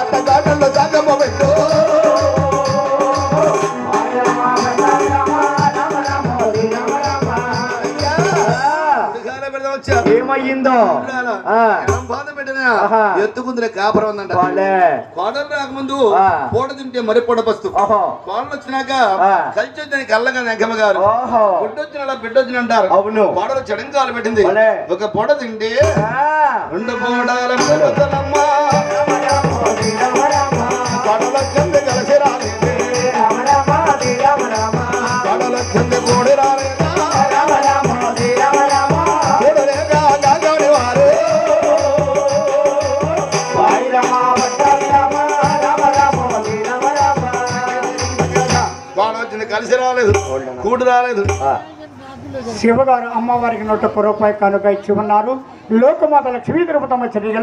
అత్తగాటల్లో జాగమ్మ పెట్టు పెడదాం వచ్చారు ఏమయ్యిందో. బాధ పెట్టిన ఆహా. ఎత్తుకుందిలే కాపురం ఉందంట కోడలు రాకముందు. పూట తింటే మరి పూట ఓహో కోడలు వచ్చినాక. కలిసి వచ్చానికి అల్లగా నెగ్గమ్మ గారు ఓహో గుడ్డు వచ్చిన బిడ్డ వచ్చిన అంటారు అవును. కోడలు చెడంకాలు పెట్టింది భలే. ఒక పూట తింటే. రెండు పూటాల పెరుగుదలమ్మ. వచ్చింది కలిసి రాలేదు. కూడి రాలేదు. శివగారు అమ్మవారికి నూట రూపాయి కనుక ఇచ్చి ఉన్నారు లోకమాత లక్ష్మీ తిరుపతమ్మ చర్యలు